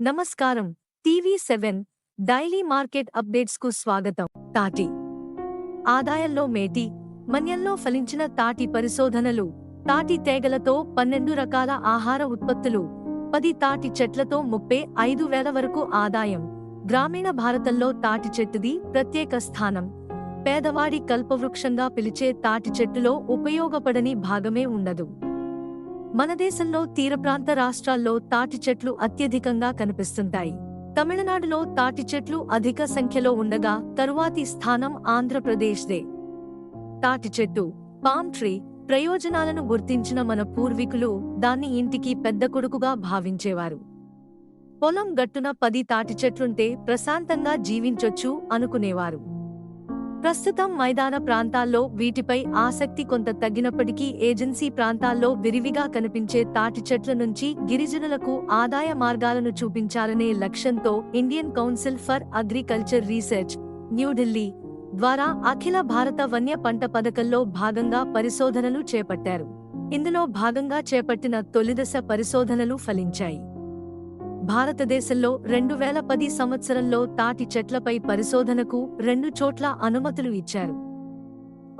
నమస్కారం. TV seven daily market అప్డేట్స్కు స్వాగతం. తాటి ఆదాయంలో మేటి మన్యంలో ఫలించిన తాటి పరిశోధనలు. తాటి తేగలతో పన్నెండు రకాల ఆహార ఉత్పత్తులు. పది తాటి చెట్లతో ముప్పై ఐదు వేల వరకు ఆదాయం. గ్రామీణ భారతంలో తాటి చెట్టుది ప్రత్యేక స్థానం. పేదవాడి కల్పవృక్షంగా పిలిచే తాటి చెట్టులో ఉపయోగపడని భాగమే ఉండదు. మన దేశంలో తీర ప్రాంత రాష్ట్రాల్లో తాటి చెట్లు అత్యధికంగా కనిపిస్తుంటాయి. తమిళనాడులో తాటి చెట్లు అధిక సంఖ్యలో ఉండగా తరువాతి స్థానం ఆంధ్రప్రదేశ్దే. తాటి చెట్టు పామ్ ట్రీ ప్రయోజనాలను గుర్తించిన మన పూర్వీకులు దాన్ని ఇంటికి పెద్ద కొడుకుగా భావించేవారు. పొలం గట్టున పది తాటి చెట్లుంటే ప్రశాంతంగా జీవించొచ్చు అనుకునేవారు. ప్రస్తుతం మైదాన ప్రాంతాల్లో వీటిపై ఆసక్తి కొంత తగ్గినప్పటికీ ఏజెన్సీ ప్రాంతాల్లో విరివిగా కనిపించే తాటి చెట్ల నుంచి గిరిజనులకు ఆదాయ మార్గాలను చూపించాలనే లక్ష్యంతో Indian council for agriculture research New Delhi ద్వారా అఖిల భారత వన్య పంట పథకంలో భాగంగా పరిశోధనలు చేపట్టారు. ఇందులో భాగంగా చేపట్టిన తొలిదశ పరిశోధనలు ఫలించాయి. భారతదేశంలో రెండు వేల పది సంవత్సరంలో తాటి చెట్లపై పరిశోధనకు రెండు చోట్ల అనుమతులు ఇచ్చారు.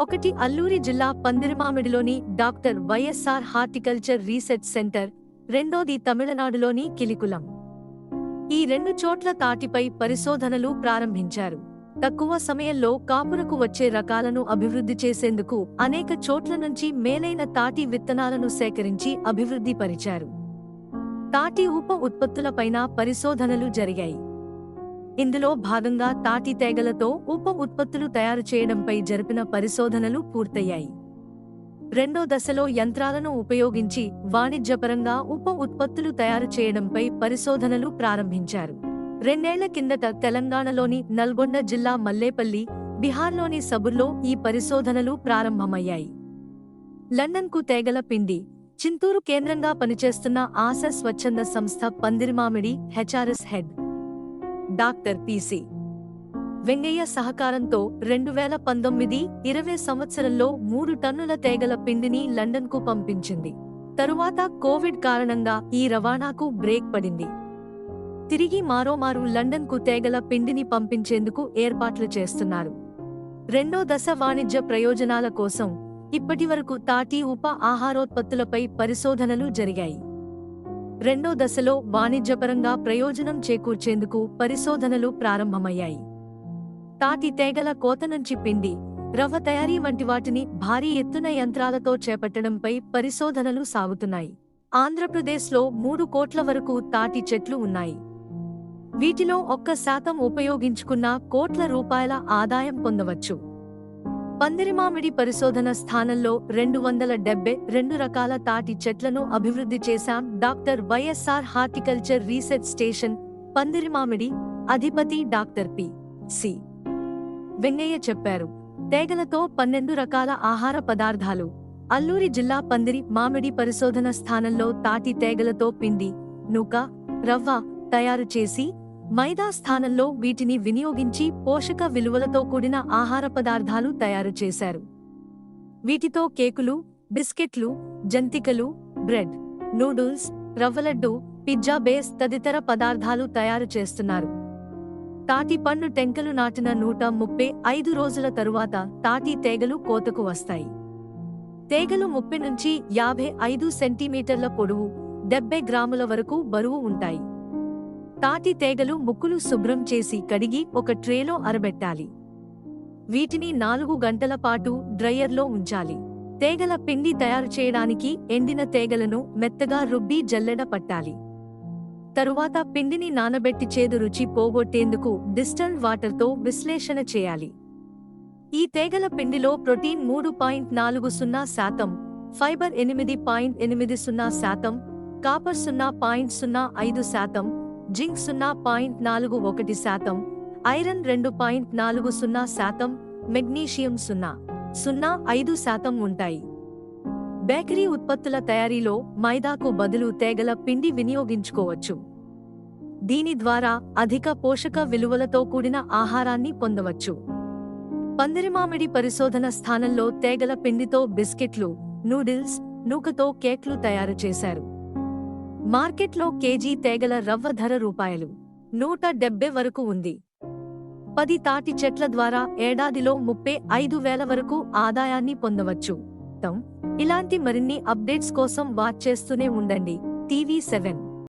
ఒకటి అల్లూరి జిల్లా పందిరిమామిడిలోని doctor YSR horticulture research centre రెండోది తమిళనాడులోని కిలికులం. ఈ రెండు చోట్ల తాటిపై పరిశోధనలు ప్రారంభించారు. తక్కువ సమయంలో కాపురకు వచ్చే రకాలను అభివృద్ధి చేసేందుకు అనేక చోట్ల నుంచి మేలైన తాటి విత్తనాలను సేకరించి అభివృద్ధి పరిచారు. తాటి ఉప ఉత్పత్తులపైన పరిశోధనలు జరిగాయి. ఇందులో భాగంగా తాటి తేగలతో ఉప ఉత్పత్తులు తయారు చేయడంపై జరిపిన పరిశోధనలు పూర్తయ్యాయి. రెండో దశలో యంత్రాలను ఉపయోగించి వాణిజ్యపరంగా ఉప ఉత్పత్తులు తయారు చేయడంపై పరిశోధనలు ప్రారంభించారు. రెండేళ్ళ కిందట తెలంగాణలోని నల్గొండ జిల్లా మల్లేపల్లి బిహార్లోని సబుర్లో ఈ పరిశోధనలు ప్రారంభమయ్యాయి. లండన్కు తేగల పిండి చింతూరు కేంద్రంగా పనిచేస్తున్న ఆశ స్వచ్ఛంద సంస్థ Pandirimamidi HRS head. Doctor PC. Vengaiah సహకారంతో రెండు వేల పంతొమ్మిది ఇరవై సంవత్సరంలో మూడు టన్నుల తేగల పిండిని లండన్కు పంపించింది. తరువాత కోవిడ్ కారణంగా ఈ రవాణాకు బ్రేక్ పడింది. తిరిగి మారోమారు లండన్కు తేగల పిండిని పంపించేందుకు ఏర్పాట్లు చేస్తున్నారు. రెండో దశ వాణిజ్య ప్రయోజనాల కోసం ఇప్పటివరకు తాటి ఉప ఆహారోత్పత్తులపై పరిశోధనలు జరిగాయి. రెండో దశలో వాణిజ్యపరంగా ప్రయోజనం చేకూర్చేందుకు పరిశోధనలు ప్రారంభమయ్యాయి. తాటి తేగల కోత నుంచి పిండి రవ్వ తయారీ వంటి వాటిని భారీ ఎత్తున యంత్రాలతో చేపట్టడంపై పరిశోధనలు సాగుతున్నాయి. ఆంధ్రప్రదేశ్లో మూడు కోట్ల వరకు తాటి చెట్లు ఉన్నాయి. వీటిలో ఒక్క శాతం ఉపయోగించుకున్న కోట్ల రూపాయల ఆదాయం పొందవచ్చు. పందిరిమామిడి పరిశోధన స్థానంలో రెండు వందల డెబ్బై రెండు రకాల తాటి చెట్లను అభివృద్ధి చేశాం doctor YSR horticulture research station Pandirimamidi అధిపతి డాక్టర్ పి. సి. వెంగయ్య చెప్పారు. తేగలతో పన్నెండు రకాల ఆహార పదార్థాలు. అల్లూరి జిల్లా పందిరి మామిడి పరిశోధన స్థానంలో తాటి తేగలతో పిండి నూక రవ్వ తయారు చేసి మైదా స్థానంలో వీటిని వినియోగించి పోషక విలువలతో కూడిన ఆహార పదార్థాలు తయారు చేశారు. వీటితో కేకులు బిస్కెట్లు జంతికలు బ్రెడ్ నూడుల్స్ రవ్వలడ్డు పిజ్జా బేస్ తదితర పదార్థాలు తయారు చేస్తున్నారు. తాటి పండు టెంకలు నాటిన నూట ముప్పై ఐదు రోజుల తరువాత తాటి తేగలు కోతకు వస్తాయి. తేగలు ముప్పై నుంచి యాభై ఐదు సెంటీమీటర్ల పొడవు డెబ్బై గ్రాముల వరకు బరువు ఉంటాయి. తాటి తేగలు ముక్కులు శుభ్రం చేసి కడిగి ఒక ట్రేలో అరబెట్టాలి. వీటిని నాలుగు గంటల పాటు డ్రయర్లో ఉంచాలి. తేగల పిండి తయారు చేయడానికి ఎండిన తేగలను మెత్తగా రుబ్బి జల్లెడ పట్టాలి. తరువాత పిండిని నానబెట్టి చేదు రుచి పోగొట్టేందుకు డిస్టల్ వాటర్తో విశ్లేషణ చేయాలి. ఈ తేగల పిండిలో ప్రోటీన్ మూడు పాయింట్ నాలుగు సున్నా శాతం ఫైబర్ ఎనిమిది పాయింట్ ఎనిమిది సున్నా శాతం కాపర్ సున్నా పాయింట్ సున్నా ఐదు శాతం జింక్ సున్నా పాయింట్ నాలుగు ఒకటి శాతం ఐరన్ రెండు పాయింట్ నాలుగు సున్నా శాతం మెగ్నీషియం సున్నా సున్నా ఐదు శాతం ఉంటాయి. బేకరీ ఉత్పత్తుల తయారీలో మైదాకు బదులు తేగల పిండి వినియోగించుకోవచ్చు. దీని ద్వారా అధిక పోషక విలువలతో కూడిన ఆహారాన్ని పొందవచ్చు. పందిరిమామిడి పరిశోధన స్థానంలో తేగల పిండితో బిస్కెట్లు నూడిల్స్ నూకతో కేక్లు తయారు చేశారు. మార్కెట్లో కేజీ తేగల రవ్వ ధర రూపాయలు. నూట డెబ్బై వరకు ఉంది. పది తాటి చెట్ల ద్వారా ఏడాదిలో ముప్పై ఐదు వేల వరకు ఆదాయాన్ని పొందవచ్చు. ఇలాంటి మరిన్ని అప్డేట్స్ కోసం వాచ్ చేస్తూనే ఉండండి. TV seven.